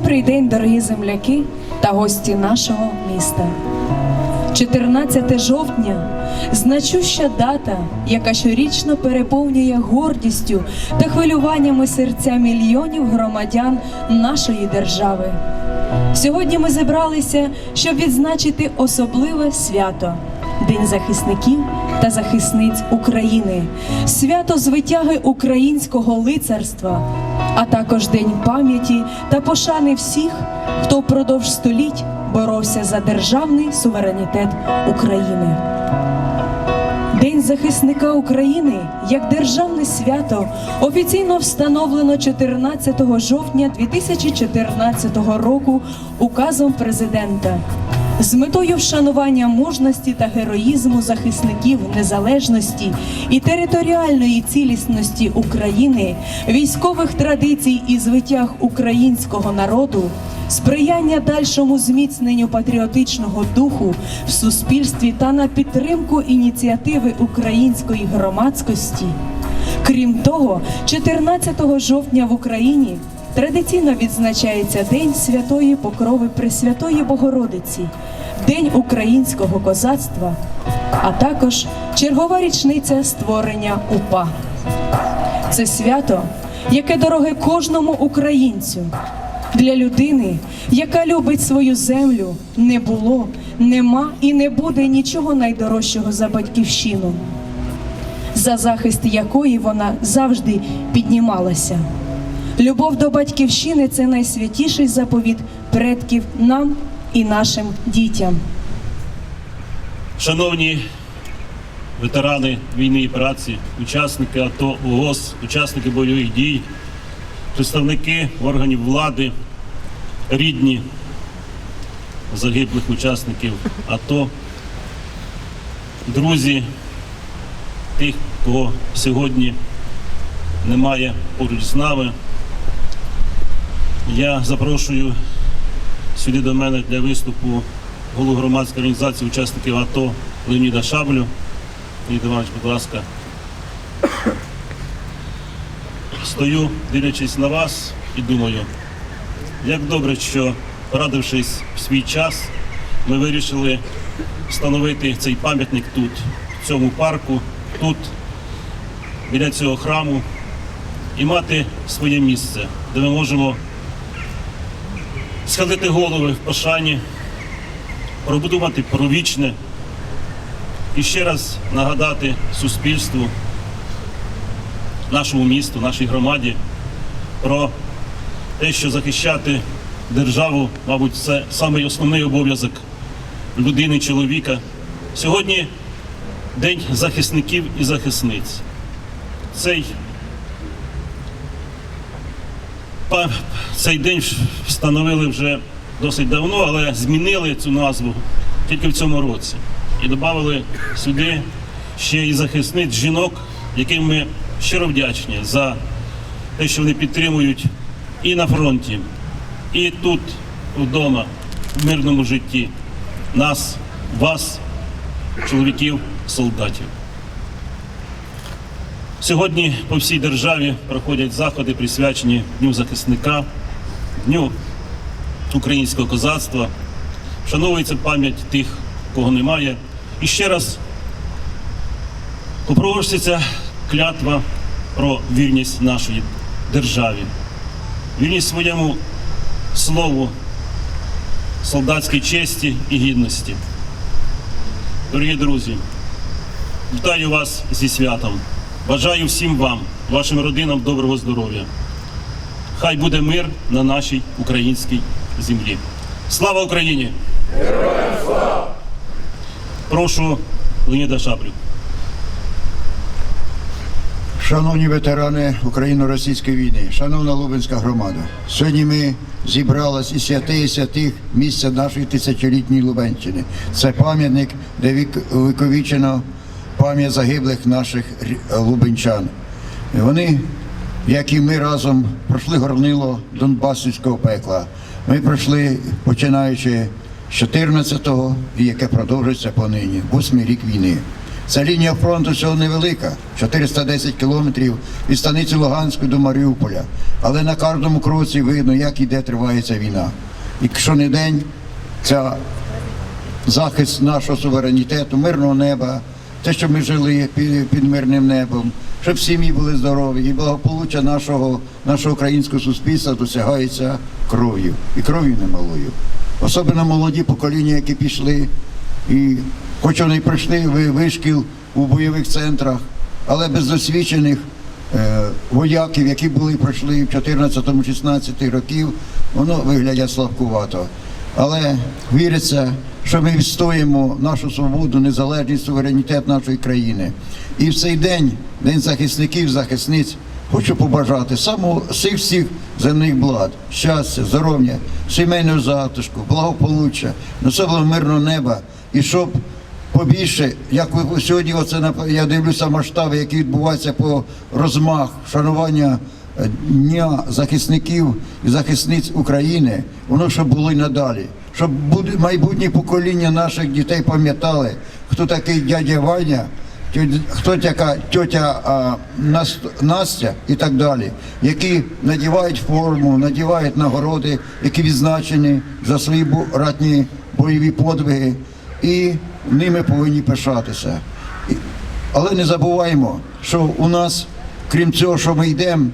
Добрий день, дорогі земляки та гості нашого міста. 14 жовтня значуща дата, яка щорічно переповнює гордістю та хвилюваннями серця мільйонів громадян нашої держави. Сьогодні ми зібралися, щоб відзначити особливе свято День захисників та захисниць України, свято звитяги українського лицарства, а також День пам'яті та пошани всіх, хто впродовж століть боровся за державний суверенітет України. День захисника України як державне свято офіційно встановлено 14 жовтня 2014 року указом президента з метою вшанування мужності та героїзму захисників незалежності і територіальної цілісності України, військових традицій і звитяг українського народу сприяння дальшому зміцненню патріотичного духу в суспільстві та на підтримку ініціативи української громадськості. Крім того, 14 жовтня в Україні традиційно відзначається День Святої Покрови Пресвятої Богородиці, День українського козацтва, а також чергова річниця створення УПА. Це свято, яке дороге кожному українцю. Для людини, яка любить свою землю, не було, нема і не буде нічого найдорожчого за батьківщину, за захист якої вона завжди піднімалася. Любов до батьківщини це найсвятіший заповіт предків нам і нашим дітям. Шановні ветерани війни і праці, учасники АТО, ООС, учасники бойових дій, представники органів влади, рідні загиблих учасників АТО, друзі, тих, кого сьогодні немає поруч з нами. Я запрошую сюди до мене для виступу голову громадської організації учасників АТО Леоніда Шаблю. Леонід Іванович, будь ласка. Стою, дивлячись на вас і думаю, як добре, що порадившись в свій час, ми вирішили встановити цей пам'ятник тут, в цьому парку, тут, біля цього храму, і мати своє місце, де ми можемо схилити голови в пошані, пробудувати про вічне і ще раз нагадати суспільству, нашому місту, нашій громаді про те, що захищати державу, мабуть, це самий основний обов'язок людини, чоловіка. Сьогодні День захисників і захисниць. Цей Цей день встановили вже досить давно, але змінили цю назву тільки в цьому році. І додали сюди ще і захисниць жінок, яким ми щиро вдячні за те, що вони підтримують і на фронті, і тут, вдома, в мирному житті нас, вас, чоловіків, солдатів. Сьогодні по всій державі проходять заходи, присвячені Дню захисника, Дню українського козацтва. Вшановується пам'ять тих, кого немає. І ще раз попроводиться клятва про вірність нашої державі, вірність своєму слову, солдатській честі і гідності. Дорогі друзі, вітаю вас зі святом. Бажаю всім вам, вашим родинам доброго здоров'я. Хай буде мир на нашій українській землі. Слава Україні! Героям слава! Прошу Леоніда Шаблю. Шановні ветерани Україно-російської війни, шановна Лубенська громада, сьогодні ми зібрались і святи і святих місця нашої тисячолітньої Лубенщини. Це пам'ятник, де вік- увіковічено пам'ять загиблих наших лубенчан. І Вони, як і ми разом, пройшли горнило Донбасівського пекла. Ми пройшли, починаючи з 14-го, і яке продовжується понині, восьмий рік війни. Ця лінія фронту всього невелика, 410 кілометрів від станиці Луганської до Маріуполя. Але на кожному кроці видно, як іде триває ця війна. І щонедень ця захист нашого суверенітету, мирного неба, те, що ми жили під, під мирним небом, щоб сім'ї були здорові, і благополуччя нашого, нашого українського суспільства досягається кров'ю, і кров'ю немалою. Особливо молоді покоління, які пішли, і хоч вони пройшли вишкіл у бойових центрах, але без досвідчених е, вояків, які були пройшли в 14-16 років, воно виглядає слабкувато. Але віриться, що ми відстоїмо нашу свободу, незалежність, суверенітет нашої країни. І в цей день, День захисників, захисниць, хочу побажати самого всіх земних благ, щастя, здоров'я, сімейного затишку, благополуччя, особливо мирного неба, і щоб побільше, як ви сьогодні, оце я дивлюся масштаби, які відбуваються по розмах, шанування Дня захисників і захисниць України, воно щоб було й надалі. Щоб майбутнє покоління наших дітей пам'ятали, хто такий дядя Ваня, хто така тьотя Настя і так далі, які надівають форму, надівають нагороди, які відзначені за свої ратні бойові подвиги, і ними повинні пишатися. Але не забуваємо, що у нас, крім цього, що ми йдемо,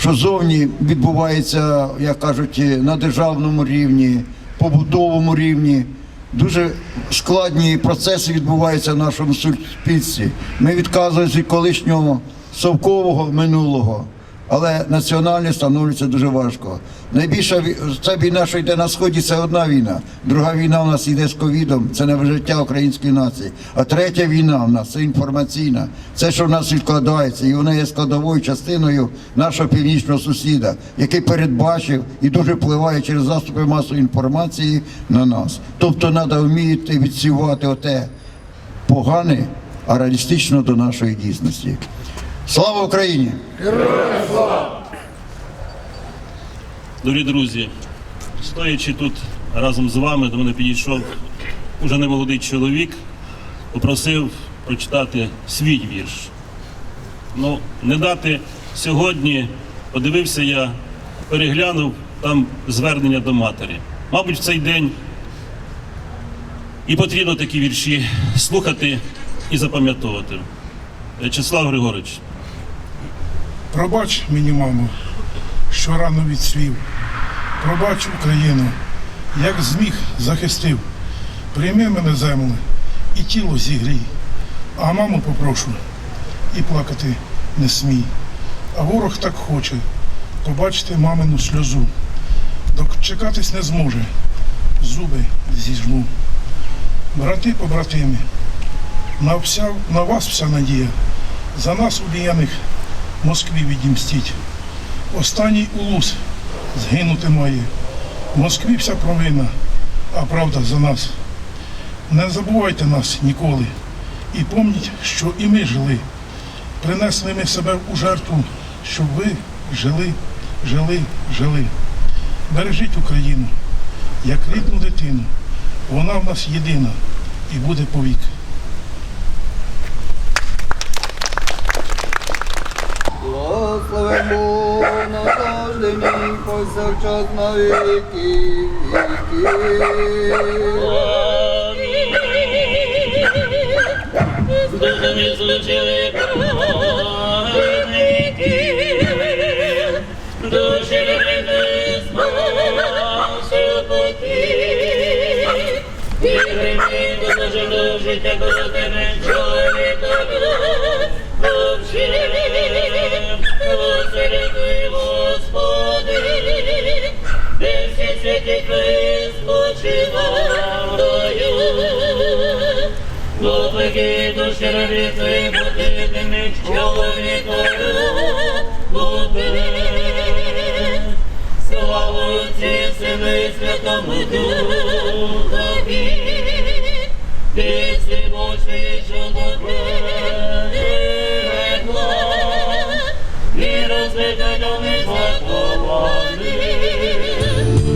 що зовні відбувається, як кажуть, на державному рівні, побутовому рівні. Дуже складні процеси відбуваються в нашому суспільстві. Ми відказуємося від колишнього совкового минулого, але національне становиться дуже важко. Найбільша ця війна, що йде на сході, це одна війна. Друга війна у нас йде з ковідом, це не життя української нації. А третя війна у нас це інформаційна. Це, що в нас відкладається, і вона є складовою частиною нашого північного сусіда, який передбачив і дуже впливає через засоби масової інформації на нас. Тобто треба вміти відсівати оте погане, а реалістично до нашої дійсності. Слава Україні! Слава! Дорогі друзі, стоячи тут разом з вами, до мене підійшов уже немолодий чоловік, попросив прочитати свій вірш. Ну, не дати сьогодні, подивився я, переглянув там звернення до матері. Мабуть, в цей день і потрібно такі вірші слухати і запам'ятовувати. В'ячеслав Григорович, Пробач мені, мамо, що рано відсвів. Пробач Україну, як зміг захистив. Прийми мене землю і тіло зігрій. А маму попрошу і плакати не смій. А ворог так хоче побачити мамину сльозу. Дочекатись не зможе, зуби зіжму. Брати побратими, на, вся, на вас вся надія, за нас убіяних Москві відімстіть. Останній улус згинути має. В Москві вся провина, а правда за нас. Не забувайте нас ніколи. І помніть, що і ми жили. Принесли ми себе у жертву, щоб ви жили, жили, жили. Бережіть Україну, як рідну дитину. Вона в нас єдина і буде повік. Благословимо на кожний мій повсякчас на віки віки. Душі любити спасу покій. І прийми до нашого життя до тебе, Твої бути тими чоловікою буде. Слава Отці, Сину Святому Духові,